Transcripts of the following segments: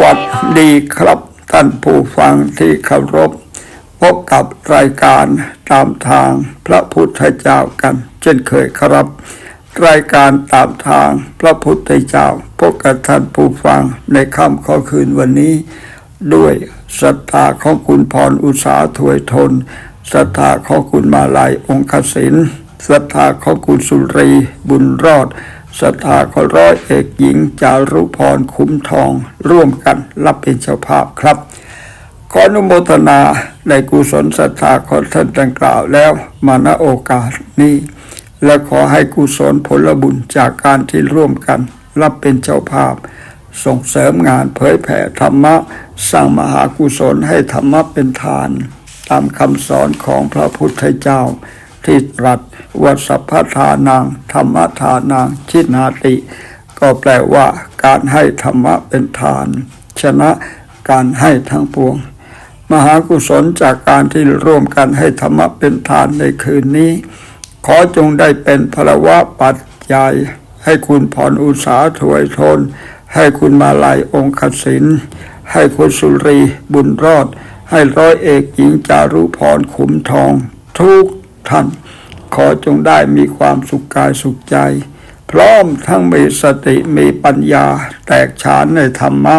วัสดีครับ ท่านผู้ฟังที่เคารพ พบกับรายการตามทางพระพุทธเจ้ากัน เช่นเคยครับ รายการตามทางพระพุทธเจ้าพบกับท่านผู้ฟังในค่ำข้อคืนวันนี้ ด้วยศรัทธาของคุณพรอุตสาถวยทนศรัทธาของคุณมาลายองคศินศรัทธาของคุณสุรีบุญรอด ศรัทธาขอร้อยเอกหญิงจารุพรคุ้มทองร่วมกันรับเป็นเจ้าภาพครับขออนุโมทนาในกุศลศรัทธาของท่านดังกล่าวแล้วมาณโอกาสนี้ และขอให้กุศลผลบุญจากการที่ร่วมกัน รับเป็นเจ้าภาพ ส่งเสริมงานเผยแผ่ธรรมะ สร้างมหากุศลให้ธรรมะเป็นทาน ตามคำสอนของพระพุทธเจ้า ที่ตรัสว่าสัพพทานังธรรมทานังชินาติ ก็แปลว่าการให้ธรรมะเป็นทาน ชนะการให้ทั้งปวง มหากุศลจากการที่ร่วมกันให้ธรรมะเป็นทานในคืนนี้ ขอจงได้เป็นพลวะปัจจัยให้คุณพรอุตสาถวยทน ให้คุณมาลายองคศินให้คุณสุรีบุญรอด ให้ร้อยเอกหญิงจารุพรขุมทอง ทุก ท่าน ขอจงได้มีความสุขกายสุขใจ พร้อมทั้งมีสติมีปัญญา แตกฉานในธรรมะ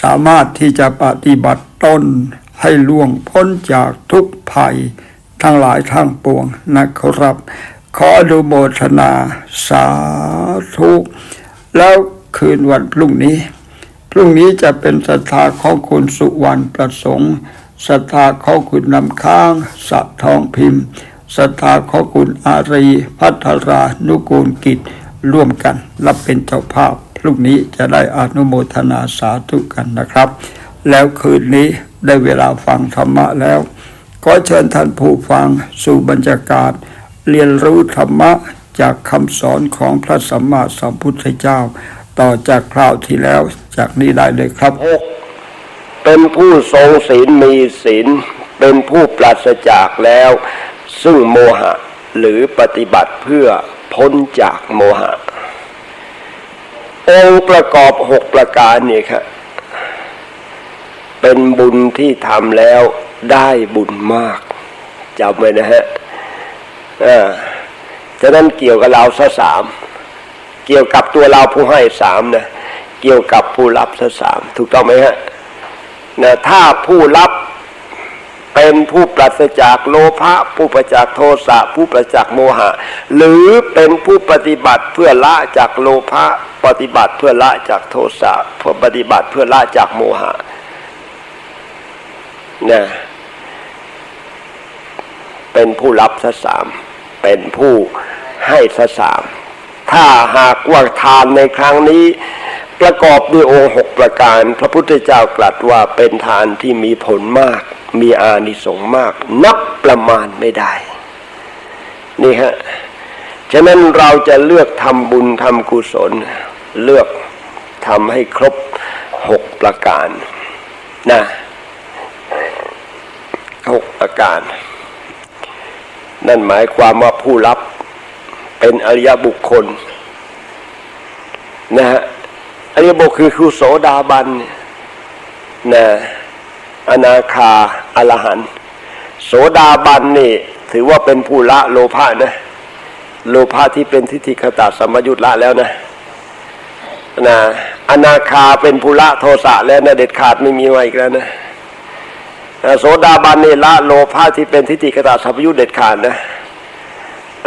สามารถที่จะปฏิบัติตนให้ล่วงพ้นจากทุกภัย ทั้งหลายทั้งปวงนะครับ ขออนุโมทนาสาธุแล้วคืนวันพรุ่งนี้ พรุ่งนี้จะเป็นศรัทธาของคุณสุวรรณประสงค์ศรัทธาของคุณนำค้างสัตทองพิมพ์ ศรัทธาขอคุณอารี พัทรานุกูลกิจ ร่วมกัน รับเป็นเจ้าภาพพรุ่งนี้จะได้อนุโมทนาสาธุกันนะครับ แล้วคืนนี้ได้เวลาฟังธรรมะแล้วขอเชิญท่านผู้ฟังสู่บรรยากาศ เรียนรู้ธรรมะจากคำสอนของพระสัมมาสัมพุทธเจ้า ต่อจากคราวที่แล้วจากนี้ได้เลยครับ เป็นผู้ทรงศีลมีศีลเป็นผู้ปราศจากแล้ว ซึ่งโมหะหรือปฏิบัติเพื่อพ้นจากโมหะ องค์ประกอบหกประการนี่ครับเป็นบุญที่ทำแล้วได้บุญมากจำไว้นะฮะอ่าฉะนั้นเกี่ยวกับเราซะสามเกี่ยวกับตัวเราผู้ให้สามนะเกี่ยวกับผู้รับซะสามถูกต้องไหมฮะนะถ้าผู้รับ เป็นผู้ปราศจากโลภะผู้ปราศจากโทสะผู้ปราศจากโมหะ หรือเป็นผู้ปฏิบัติเพื่อละจากโลภะปฏิบัติเพื่อละจากโทสะเพื่อปฏิบัติเพื่อละจากโมหะนะเป็นผู้รับซะสามเป็นผู้ให้ซะสามถ้าหากว่าทานในครั้งนี้ประกอบด้วยองค์หกประการ พระพุทธเจ้ากลัดว่าเป็นทานที่มีผลมาก มีอานิสงส์มาก นับประมาณไม่ได้ นี่ฮะ ฉะนั้นเราจะเลือกทำบุญทำกุศล เลือกทำให้ครบหกประการนะหกประการ นั่นหมายความว่าผู้รับเป็นอริยบุคคลนะฮะอริยบุคคลคือคือโสดาบันนะ อนาคาอรหันโสดาบันนี่ถือว่าเป็นผู้ละโลภะนะโลภะที่เป็นทิฏฐิคตาสมยุทธละแล้วนะนะอนาคาเป็นผู้ละโทสะแล้วนะเด็ดขาดไม่มีไว้อีกแล้วนะโสดาบันนี่ละโลภะที่เป็นทิฏฐิคตาสัมยุทธเด็ดขาดนะ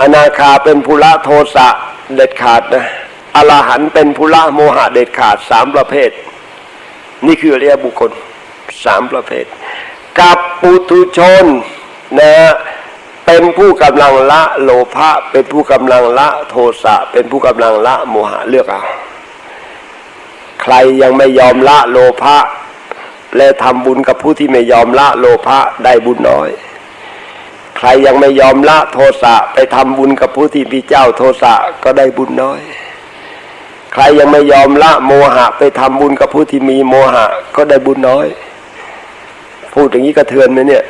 อนาคาเป็นภูระโทสะเด็ดขาดนะอรหันเป็นภูระโมหะเด็ดขาดสามประเภท นี่คืออริยบุคคล สามประเภท กับปุถุชนนะเป็นผู้กำลังละโลภะเป็นผู้กำลังละโทสะเป็นผู้กำลังละโมหะเลือกเอาใครยังไม่ยอมละโลภะและทำบุญกับผู้ที่ไม่ยอมละโลภะได้บุญน้อย ใครยังไม่ยอมละโทสะไปทำบุญกับผู้ที่มีเจ้าโทสะก็ได้บุญน้อย ใครยังไม่ยอมละโมหะไปทำบุญกับผู้ที่มีโมหะก็ได้บุญน้อย พูดอย่างนี้กระเทือนไหมเนี่ย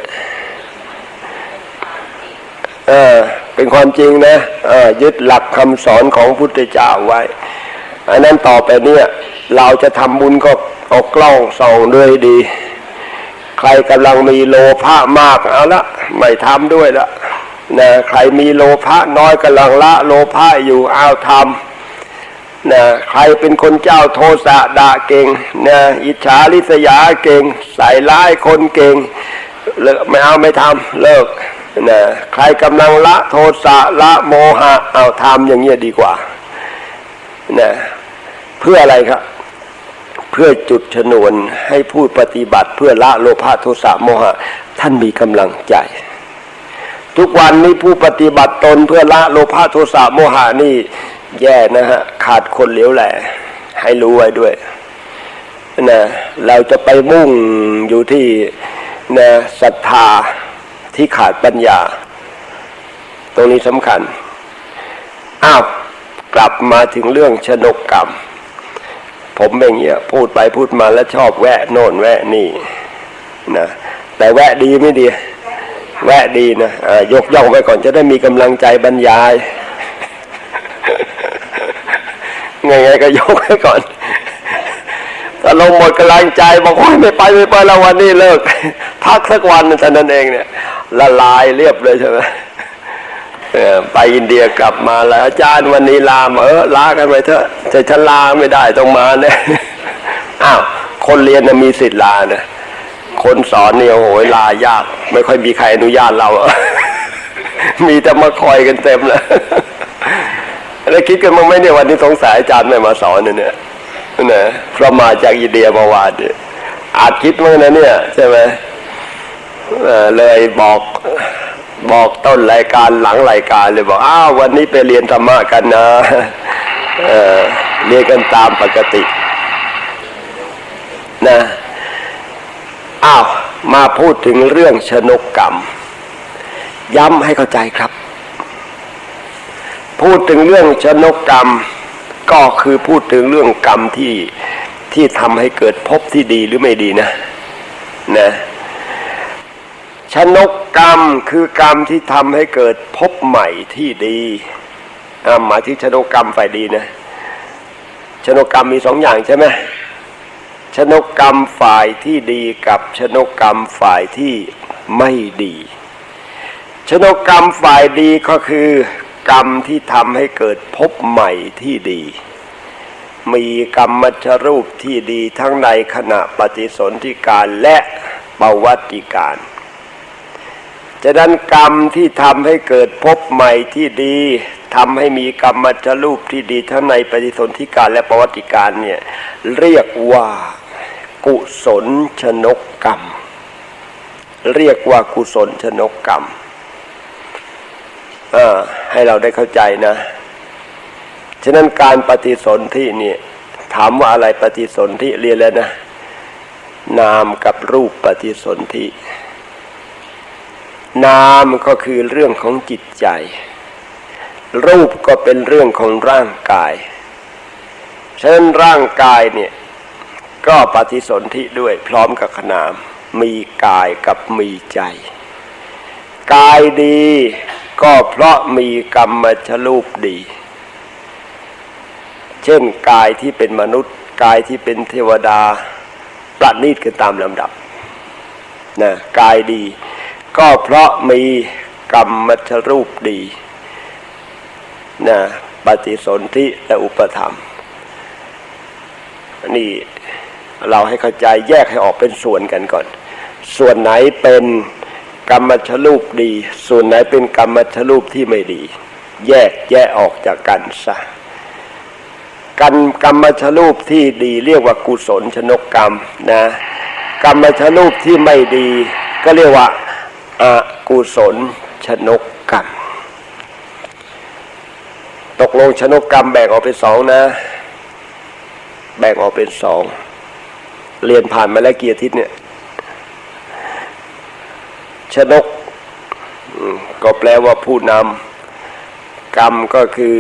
เออเป็นความจริงนะเออยึดหลักคำสอนของพุทธเจ้าไว้อันนั้นต่อไปเนี่ยเราจะทำบุญก็เอากล้องส่องด้วยดี ใครกำลังมีโลภะมากเอาละไม่ทำด้วยละนะใครมีโลภะน้อยกำลังละโลภะอยู่เอาทำ นะใครเป็นคนเจ้าโทสะด่าเก่งนะอิจฉาริษยาเก่ง ใส่ร้ายคนเก่งเลิกไม่เอาไม่ทำเลิกนะใครกำลังละโทสะละโมหะเอาทำอย่างเงี้ยดีกว่านะเพื่ออะไรครับ เพื่อจุดชนวนให้ผู้ปฏิบัติเพื่อละโลภะโทสะโมหะ ท่านมีกำลังใจ ทุกวันนี้ผู้ปฏิบัติตนเพื่อละโลภะโทสะโมหะนี่ แย่นะฮะ ขาดคนเหลวแหละ ให้รู้ไว้ด้วยนะเราจะไปมุ่งอยู่ที่นะศรัทธาที่ขาดปัญญา ตรงนี้สำคัญ อ้าว กลับมาถึงเรื่องชนกกรรม ผมเป็นอย่างเงี้ยพูดไปพูดมาแล้วชอบแวะโน่นแวะนี่นะแต่แวะดีไม่ดี แวะดีนะอ่ายกย่องไว้ก่อนจะได้มีกำลังใจบรรยาย ไงไงก็ยกไว้ก่อน ถ้าลงหมดกำลังใจบอกว่าไม่ไปไม่ไปแล้ววันนี้เลิก พักสักวันเท่านั้นเองเนี่ย ละลายเรียบเลยใช่ไหมไปอินเดียกลับมาแล้ว อาจารย์วันนี้ลามเออลากันไปเถอะแต่ฉันลาไม่ได้ต้องมาเนี่ยอ้าวคนเรียนนะมีสิทธิ์ลานะคนสอนเนี่ยโอ้โหลายาก ไม่ค่อยมีใครอนุญาตเรา มีแต่มาคอยกันเต็มเลย แล้วคิดกันมั้างไหมเนี่ยวันนี้สงสัยอาจารย์ไม่มาสอนเนี่ยนะเพราะมาจากอินเดียมื่อวานเนี่ยอาจคิดมั้งนะเนี่ยใช่ไหมเลยบอกบอกต้นรายการหลังรายการเลยบอกอ้าววันนี้ไปเรียนธรรมะกันนะเเรียนกันตามปกติ นะอ้าวมาพูดถึงเรื่องชนกกรรม ย้ำให้เข้าใจครับ พูดถึงเรื่องชนกกรรม ก็คือพูดถึงเรื่องกรรมที่ที่ทำให้เกิดภพที่ดีหรือไม่ดีนะนะชนกกรรมคือกรรมที่ทำให้เกิดภพใหม่ที่ดีหมายที่ชนกกรรมฝ่ายดีนะชนกกรรมมีสองอย่างใช่ไหมชนกกรรมฝ่ายที่ดีกับชนกกรรมฝ่ายที่ไม่ดี ชนกกรรมฝ่ายดีก็คือ กรรมที่ทำให้เกิดภพใหม่ที่ดี มีกรรมชรูปที่ดีทั้งในขณะปฏิสนธิการและปวัติการฉะนั้นกรรมที่ทำให้เกิดภพใหม่ที่ดีทำให้มีกรรมชรูปที่ดีทั้งในปฏิสนธิการและประวัติการเนี่ยเรียกว่ากุศลชนกกรรม เรียกว่ากุศลชนกกรรม ให้เราได้เข้าใจนะ ฉะนั้นการปฏิสนธินี่ถามว่าอะไรปฏิสนธิเรียนแล้วนะ นามกับรูปปฏิสนธินามก็คือเรื่องของจิตใจ รูปก็เป็นเรื่องของร่างกาย ฉะนั้นร่างกายเนี่ยก็ปฏิสนธิด้วยพร้อมกับขนาม มีกายกับมีใจ กายดี ก็เพราะมีกรรมชรูปดี เช่นกายที่เป็นมนุษย์ กายที่เป็นเทวดาประณีตกันตามลำดับนะกายดี ก็เพราะมีกรรมชรูปดีนะปฏิสนธิและอุปธรรม นี่เราให้เข้าใจแยกให้ออกเป็นส่วนกันก่อน ส่วนไหนเป็น กรรมชรูปดี ส่วนไหนเป็นกรรมชรูปที่ไม่ดี แยกแยะออกจากกันซะกันกรรมชรูปที่ดีเรียกว่ากุศลชนกกรรมนะกรรมชรูปที่ไม่ดี ก็เรียกว่าอากุศลชนกกรรม ตกลงชนกกรรมแบ่งออกเป็นสองนะ แบ่งออกเป็นสองเรียนผ่านมาแล้วกี่อาทิตย์เนี่ย ชนก ก็แปลว่าผู้นำกรรมก็คือ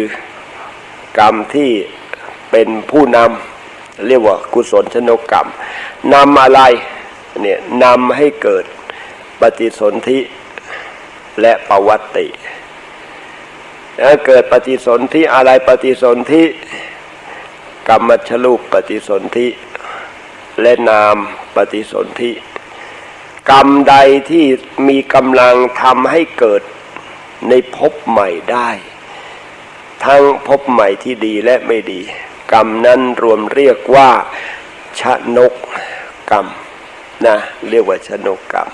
กรรมที่เป็นผู้นำเรียกว่ากุศลชนกกรรมนำอะไรเนี่ยนำให้เกิดปฏิสนธิและปวัตติถ้าเกิดปฏิสนธิอะไรปฏิสนธิกรรมชรูปปฏิสนธิและนามปฏิสนธิ กรรมใดที่มีกำลังทำให้เกิดในภพใหม่ได้ ทั้งภพใหม่ที่ดีและไม่ดี กรรมนั้นรวมเรียกว่าชนกกรรมนะเรียกว่าชนกกรรม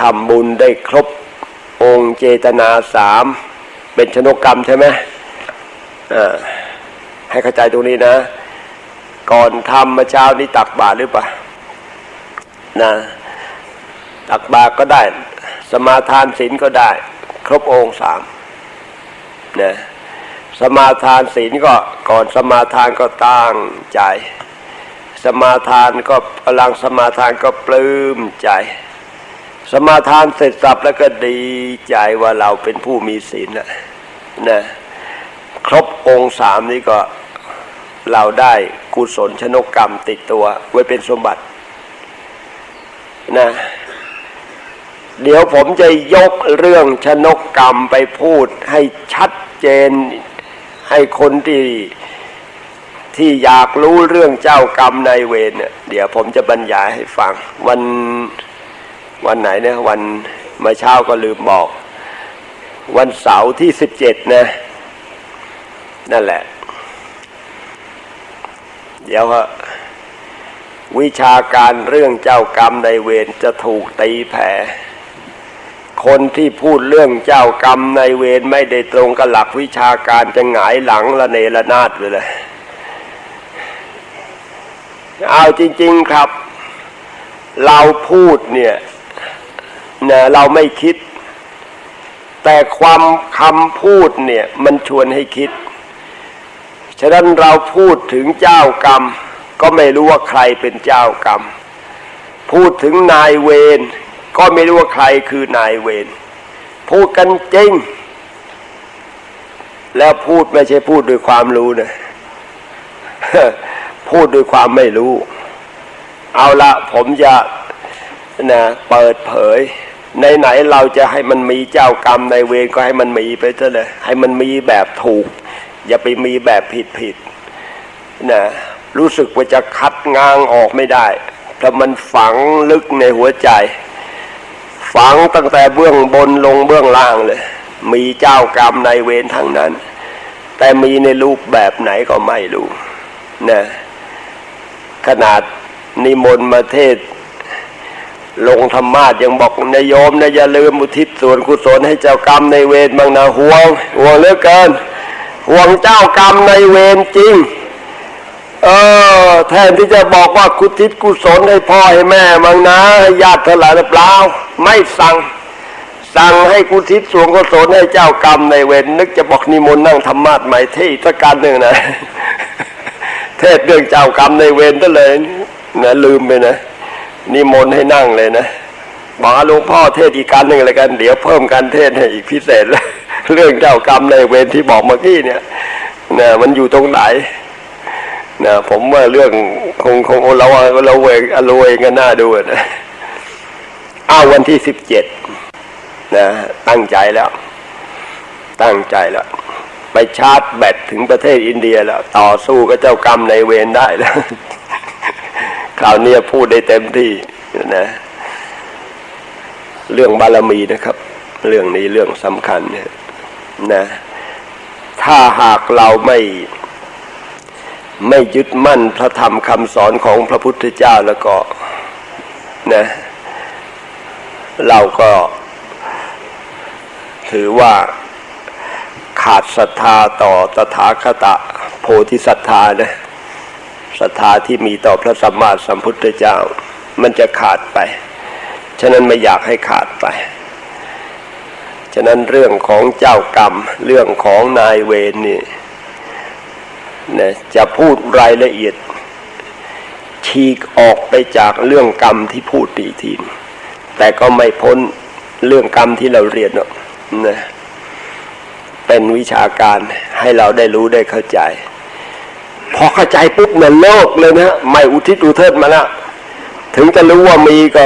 ทำบุญได้ครบองค์เจตนาสามเป็นชนกกรรมใช่ไหมให้เข้าใจตรงนี้นะ ก่อนทำมาเช้านี้ตักบาตรหรือเปล่า นะตักบาตรก็ได้ สมาทานศีลก็ได้ ครบองค์สามนะสมาทานศีลก็ก่อนสมาทานก็ตั้งใจ สมาทานก็กำลังสมาทานก็ปลื้มใจ สมาทานเสร็จสับแล้วก็ดีใจว่าเราเป็นผู้มีศีลนะนะครบองค์สามนี้ก็เราได้กุศลชนกกรรมติดตัวไว้เป็นสมบัติ นะเดี๋ยวผมจะยกเรื่องชนกกรรมไปพูดให้ชัดเจน ให้คนที่ที่อยากรู้เรื่องเจ้ากรรมนายเวรเนี่ยเดี๋ยวผมจะบรรยายให้ฟัง วันวันไหนเนี่ยวันเมื่อเช้าก็ลืมบอก วันเสาร์ที่สิบเจ็ดนะ นั่นแหละ เดี๋ยวก็ วิชาการเรื่องเจ้ากรรมในเวรจะถูกตีแผ่คนที่พูดเรื่องเจ้ากรรมในเวรไม่ได้ตรงกับหลักวิชาการจะหงายหลังละเนระนาดไปเลยเอาจริง ๆครับ เราพูดเนี่ยนะเราไม่คิด แต่ความคำพูดเนี่ยมันชวนให้คิด ฉะนั้นเราพูดถึงเจ้ากรรม ก็ไม่รู้ว่าใครเป็นเจ้ากรรม พูดถึงนายเวรก็ไม่รู้ว่าใครคือนายเวรพูดกันจริง แล้วพูดไม่ใช่พูดด้วยความรู้นะพูดด้วยความไม่รู้ เอาละผมจะนะเปิดเผยไหนเราจะให้มันมีเจ้ากรรมในายเวรก็ให้มันมีไปเถอะเลยให้มันมีแบบถูก อย่าไปมีแบบผิดผิดนะ รู้สึกว่าจะคัดง้างออกไม่ได้เพราะมันฝังลึกในหัวใจ ฝังตั้งแต่เบื้องบนลงเบื้องล่างเลย มีเจ้ากรรมในเวรทั้งนั้น แต่มีในรูปแบบไหนก็ไม่รู้นะขนาดนิมนต์มาเทศ ลงธรรมาสยังบอกนายโยมนะอย่าลืมอุทิศส่วนกุศลให้เจ้ากรรมในเวรบางนะห่วงห่วงเหลือเกินห่วงเจ้ากรรมในเวรจริง เออ แทนที่จะบอกว่ากุทิศกุศลให้พ่อให้แม่บางนะให้ญาติเท่าไหร่หรือเปล่าไม่สั่ง สั่งให้กุทิศสวนกุศลให้เจ้ากรรมในเวรนึกจะบอกนิมนต์นั่งธรรมาสใหม่ที่สักการหนึ่งนะเทศเรื่องเจ้ากรรมในเวรซะเลยนะลืมไปนะนิมนต์ให้นั่งเลยนะบอกว่าหลวงพ่อเทศอีกการหนึ่งอะไรกัน เดี๋ยวเพิ่มการเทศให้อีกพิเศษเลยเรื่องเจ้ากรรมในเวรที่บอกเมื่อกี้เนี่ยนะมันอยู่ตรงไหน นะผมว่าเรื่องคงคงเราเราเวงอรวยกันหน่าดูนะอ้าววันที่สิบเจ็ดนะตั้งใจแล้ว ตั้งใจแล้ว ไปชาร์จแบตถึงประเทศอินเดียแล้ว ต่อสู้กับเจ้ากรรมในเวรได้แล้วคราวนี้พูดได้เต็มที่นะ เรื่องบารมีนะครับ เรื่องนี้เรื่องสำคัญเนี่ยนะ ถ้าหากเราไม่ ไม่ยึดมั่นพระธรรมคำสอนของพระพุทธเจ้าแล้วก็นะเราก็ถือว่าขาดศรัทธาต่อตถาคตโพธิศรัทธานะศรัทธาที่มีต่อพระสัมมาสัมพุทธเจ้า มันจะขาดไป ฉะนั้นไม่อยากให้ขาดไป ฉะนั้นเรื่องของเจ้ากรรม เรื่องของนายเวรนี่ นะจะพูดรายละเอียด ฉีกออกไปจากเรื่องกรรมที่พูดตีทีนแต่ก็ไม่พ้นเรื่องกรรมที่เราเรียนหรอกนะเป็นวิชาการให้เราได้รู้ได้เข้าใจ พอเข้าใจปุ๊บเนี่ยโลกเลยนะไม่อุทิศอุเทิดมาแล้วถึงจะรู้ว่ามีก็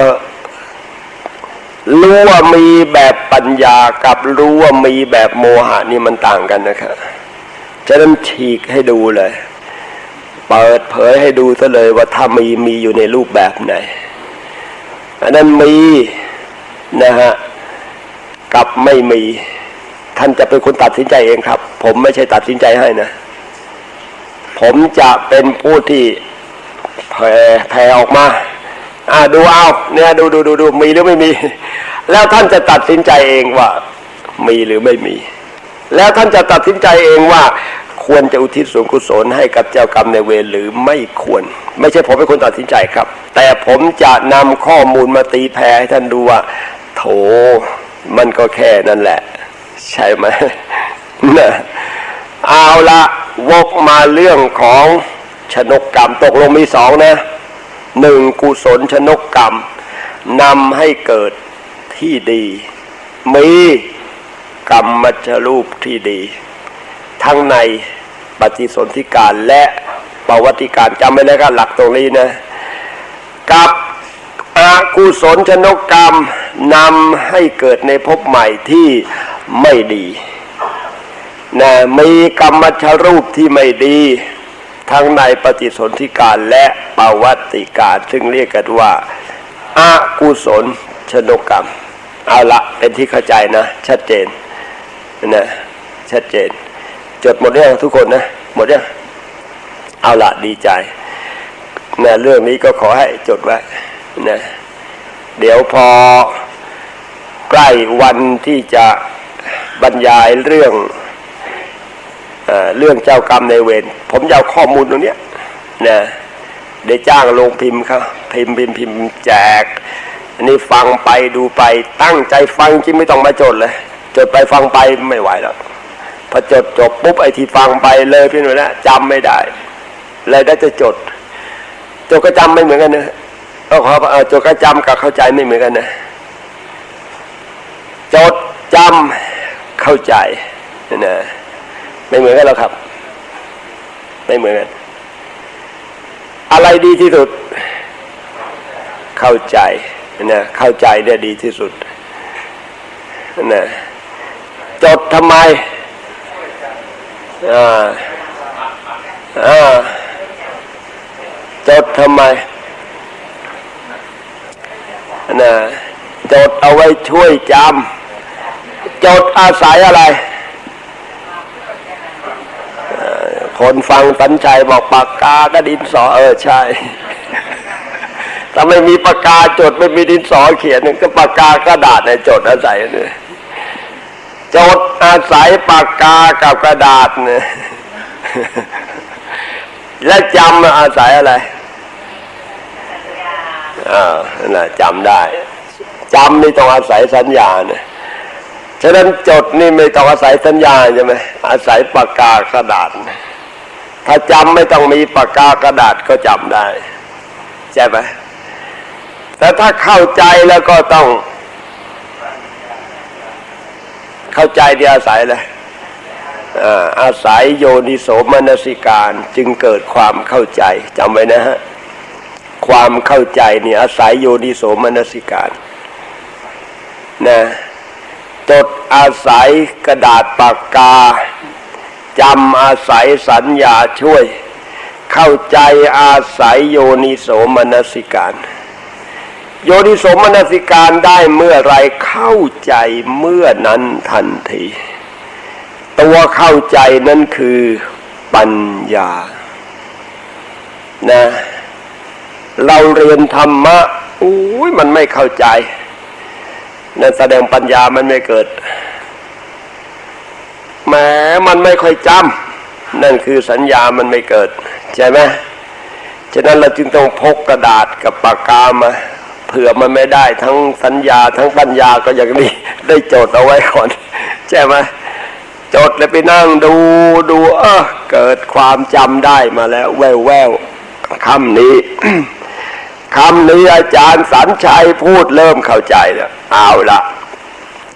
รู้ว่ามีแบบปัญญากับรู้ว่ามีแบบโมหะนี่มันต่างกันนะครับ ฉะนั้นฉีกให้ดูเลย เปิดเผยให้ดูซะเลยว่าถ้ามีมีอยู่ในรูปแบบไหน อันนั้นมีนะฮะกับไม่มี ท่านจะเป็นคนตัดสินใจเองครับ ผมไม่ใช่ตัดสินใจให้นะ ผมจะเป็นผู้ที่แผ่แผ่ออกมา อ่าดูเอาเนี่ยดูดูดูดูมีหรือไม่มี แล้วท่านจะตัดสินใจเองว่า มีหรือไม่มี แล้วท่านจะตัดสินใจเองว่า ควรจะอุทิศส่วนกุศลให้กับเจ้ากรรมในเวรหรือไม่ควร ไม่ใช่ผมเป็นคนตัดสินใจครับ แต่ผมจะนำข้อมูลมาตีแผ่ให้ท่านดูว่า โถมันก็แค่นั้นแหละ ใช่ไหมนะเอาละวกมาเรื่องของชนกกรรมตกลงมีสองนะหนึ่งกุศลชนกกรรมนำให้เกิดที่ดี มีกรรมมัชรูปที่ดี ทั้งใน ปฏิสนธิการและประวัติการจำไว้นะครับหลักตรงนี้นะกับอกุศลชนกกรรมนำให้เกิดในภพใหม่ที่ไม่ดีนะมีกรรมชรูปที่ไม่ดี ทั้งในปฏิสนธิการและปวัติการ ซึ่งเรียกกันว่าอากุศลชนกกรรม เอาละเป็นที่เข้าใจนะ ชัดเจนนะชัดเจน จดหมดยังทุกคนนะ หมดยังเอาละดีใจนะเรื่องนี้ก็ขอให้จดไว้นะเดี๋ยวพอใกล้วันที่จะบรรยายเรื่องเอเรื่องเจ้ากรรมในเวรผมจะเอาข้อมูลตรงนี้นะได้จ้างลงพิมพ์เขาพิมพ์พิมพ์พิมพ์แจก อันนี้ฟังไปดูไปตั้งใจฟังจริงไม่ต้องมาจดเลย จดไปฟังไปไม่ไหวแล้ว พอจดจบปุ๊บไอที่ฟังไปเลยพี่หนุ่ยนะจำไม่ได้เลยได้จะจดจดก็จำไม่เหมือนกันนะเออขอจดก็จำกับเข้าใจไม่เหมือนกันนะจดจำเข้าใจนะไม่เหมือนกันหรอกครับ ไม่เหมือนกันอะไรดีที่สุด เข้าใจนะเข้าใจเนี่ยดีที่สุดนะจดทำไม อ่าอ่าจดทำไมนะจดเอาไว้ช่วยจำจดอาศัยอะไร คนฟังสัญชัยบอกปากกากระดินสอเออใช่ถ้าไม่มีปากกาจดไม่มีดินสอเขียนก็ปากกากระดาษในจดอาศัยเนี่ย จดอาศัยปากกากับกระดาษเนี่ยและจำอาศัยอะไรอ่านั่นแหละจำได้จำนี่ต้องอาศัยสัญญาเนี่ยฉะนั้นจดนี่ไม่ต้องอาศัยสัญญาใช่ไหมอาศัยปากกากระดาษ ถ้าจำไม่ต้องมีปากกากระดาษก็จำได้ใช่ไหมแต่ถ้าเข้าใจแล้วก็ต้อง เข้าใจที่อาศัยเลยอาอาศัยโยนิโสมนสิการจึงเกิดความเข้าใจจำไว้นะฮะความเข้าใจนี่อาศัยโยนิโสมนสิการนะจดอาศัยกระดาษปากกาจำอาศัยสัญญาช่วย เข้าใจอาศัยโยนิโสมนสิการ โยนิสมนสิการได้เมื่อไรเข้าใจเมื่อนั้นทันที ตัวเข้าใจนั้นคือปัญญา นะ เราเรียนธรรมะอุ้ยมันไม่เข้าใจนั่นแสดงปัญญามันไม่เกิดแหมมันไม่ค่อยจำนั่นคือสัญญามันไม่เกิด ใช่ไหมฉะนั้นเราจึงต้องพกกระดาษกับปากกามา เผื่อมันไม่ได้ทั้งสัญญาทั้งปัญญาก็อย่างนี้ได้โจทย์เอาไว้ก่อนใช่ไหมจดแล้วไปนั่งดูดูเออเกิดความจำได้มาแล้ว แววแววคำนี้คำนี้อาจารย์สัญชัยพูดเริ่มเข้าใจแล้วเอาละ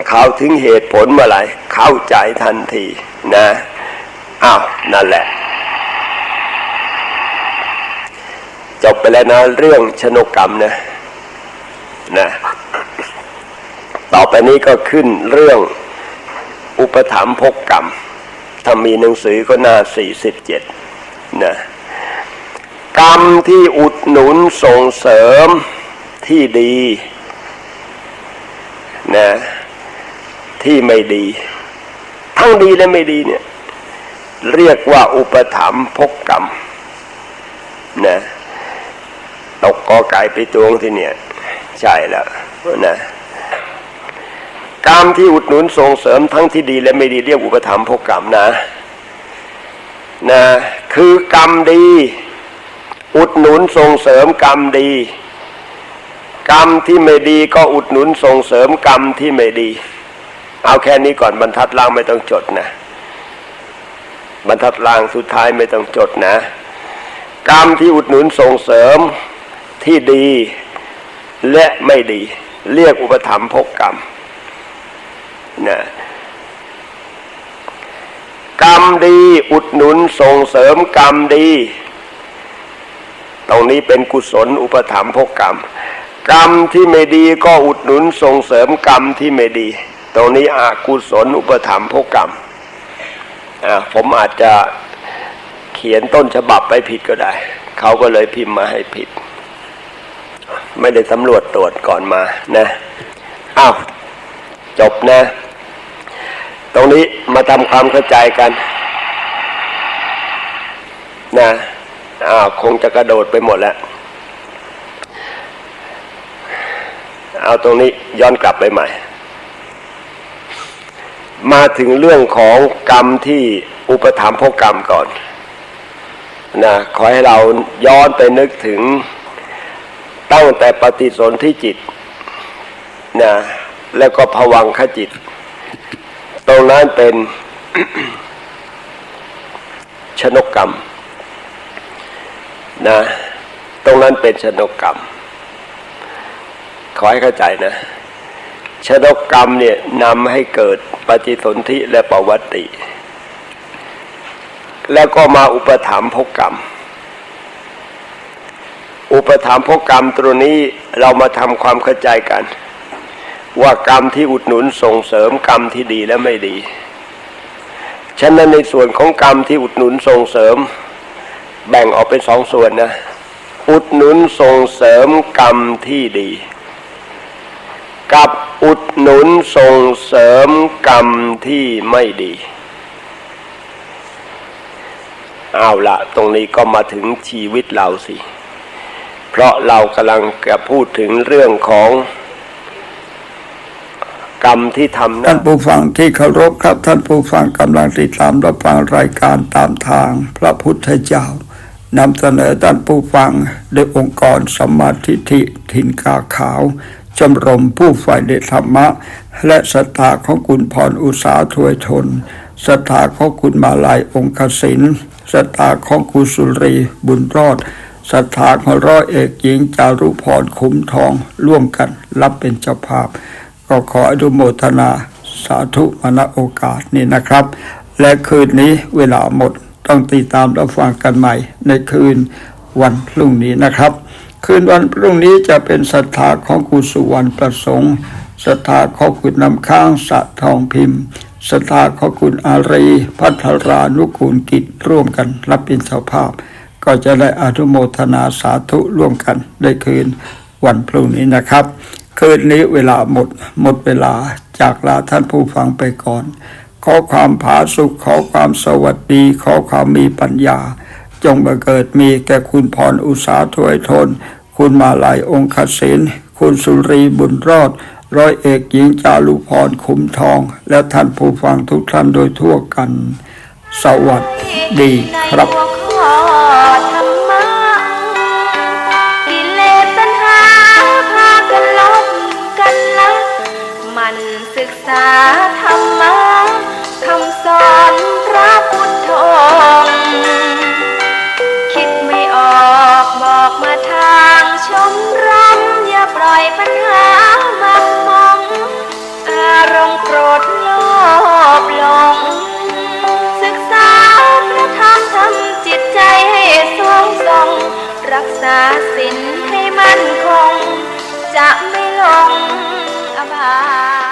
เข้าถึงเหตุผลเมื่อไหร่เข้าใจทันทีนะอ้าวนั่นแหละ จบไปแล้วนะเรื่องชนกกรรมนะ นะต่อไปนี้ก็ขึ้นเรื่องอุปถัมภกกรรม ถ้ามีหนังสือก็หน้าสี่สิบเจ็ดนะกรรมที่อุดหนุนส่งเสริมที่ดีนะที่ไม่ดี ทั้งดีและไม่ดีเนี่ยเรียกว่าอุปถัมภกกรรมนะตกกอไก่ไปตวงที่เนี่ย ใช่แล้วนะกรรมที่อุดหนุนส่งเสริมทั้งที่ดีและไม่ดีเรียกอุปถัมภกกรรมนะนะคือกรรมดี อุดหนุนส่งเสริมกรรมดี กรรมที่ไม่ดีก็อุดหนุนส่งเสริมกรรมที่ไม่ดี เอาแค่นี้ก่อนบรรทัดล่างไม่ต้องจดนะบรรทัดล่างสุดท้ายไม่ต้องจดนะ กรรมที่อุดหนุนส่งเสริมที่ดี และไม่ดี เรียกอุปถัมภกกรรมนะกรรมดีอุดหนุนส่งเสริมกรรมดี ตรงนี้เป็นกุศลอุปถัมภกกรรม กรรมที่ไม่ดีก็อุดหนุนส่งเสริมกรรมที่ไม่ดี ตรงนี้อกุศลอุปถัมภกกรรมอ่าผมอาจจะเขียนต้นฉบับไปผิดก็ได้ เขาก็เลยพิมพ์มาให้ผิด ไม่ได้สำรวจตรวจก่อนมานะอ้าวจบนะ ตรงนี้มาทำความเข้าใจกัน นะอ้าวคงจะกระโดดไปหมดแล้ว เอาตรงนี้ย้อนกลับไปใหม่ มาถึงเรื่องของกรรมที่อุปถัมภกกรรมก่อนนะขอให้เราย้อนไปนึกถึง ตั้งแต่ปฏิสนธิจิตนะแล้วก็ผวังขจิต ตรงนั้นเป็นชนกกรรมนะตรงนั้นเป็นชนกกรรม ขอให้เข้าใจนะ ชนกกรรมเนี่ยนำให้เกิดปฏิสนธิและปวัตติแล้วก็มาอุปถัมภกกรรม อุปถัมภกกรรมตัวนี้เรามาทำความเข้าใจกัน ว่ากรรมที่อุดหนุนส่งเสริมกรรมที่ดีและไม่ดี ฉะนั้นในส่วนของกรรมที่อุดหนุนส่งเสริม แบ่งออกเป็นสองส่วนนะ อุดหนุนส่งเสริมกรรมที่ดี กับอุดหนุนส่งเสริมกรรมที่ไม่ดีเอาละตรงนี้ก็มาถึงชีวิตเราสิ เพราะเรากำลังจะพูดถึงเรื่องของกรรมที่ทำท่านผู้ฟังที่เคารพครับ ท่านผู้ฟังกำลังติดตามรับฟังรายการตามทาง พระพุทธเจ้านำเสนอท่านผู้ฟังโดยองค์กรสมาธิฐิทินกาขาวชมรมผู้ฝ่ายในธรรมะ และสถาของคุณพรอุสาถวยทนสถาของคุณมาลายองคศินสถาของคุณสุรีบุญรอด สถาของร้อยเอกหญิงจารุพรคุ้มทองร่วมกันรับเป็นเจ้าภาพ ก็ขออนุโมทนาสาธุมาณโอกาสนี้นะครับ และคืนนี้เวลาหมดต้องติดตามรับฟังกันใหม่ ในคืนวันพรุ่งนี้นะครับ คืนวันพรุ่งนี้จะเป็นศรัทธาของคุณสุวรรณประสงค์ศรัทธาของคุณนำข้างสะทองพิมพ์ศรัทธาของคุณอารี พัทรานุกูลกิจร่วมกันรับเป็นเจ้าภาพ ก็จะได้อนุโมทนาสาธุร่วมกันในคืนวันพรุ่งนี้นะครับ คืนนี้เวลาหมดหมดเวลาจากลาท่านผู้ฟังไปก่อน ขอความผาสุขขอความสวัสดี ขอความมีปัญญา จงบังเกิดมีแก่คุณพรอุตสาถวยทน คุณมาลายองคศินคุณสุรีบุญรอด ร้อยเอกหญิงจารุพรคุ้มทอง และท่านผู้ฟังทุกท่านโดยทั่วกัน สวัสดีครับาธรรมะคำสอนพระพุทธองค์คิดไม่ออกบอกมาทางชมรมอย่าปล่อยปัญหามักมอง อารมณ์โกรธโลภหลง ศึกษาพระธรรมทำจิตใจให้สวงทรง รักษาศีลให้มั่นคง จะไม่หลงอบาย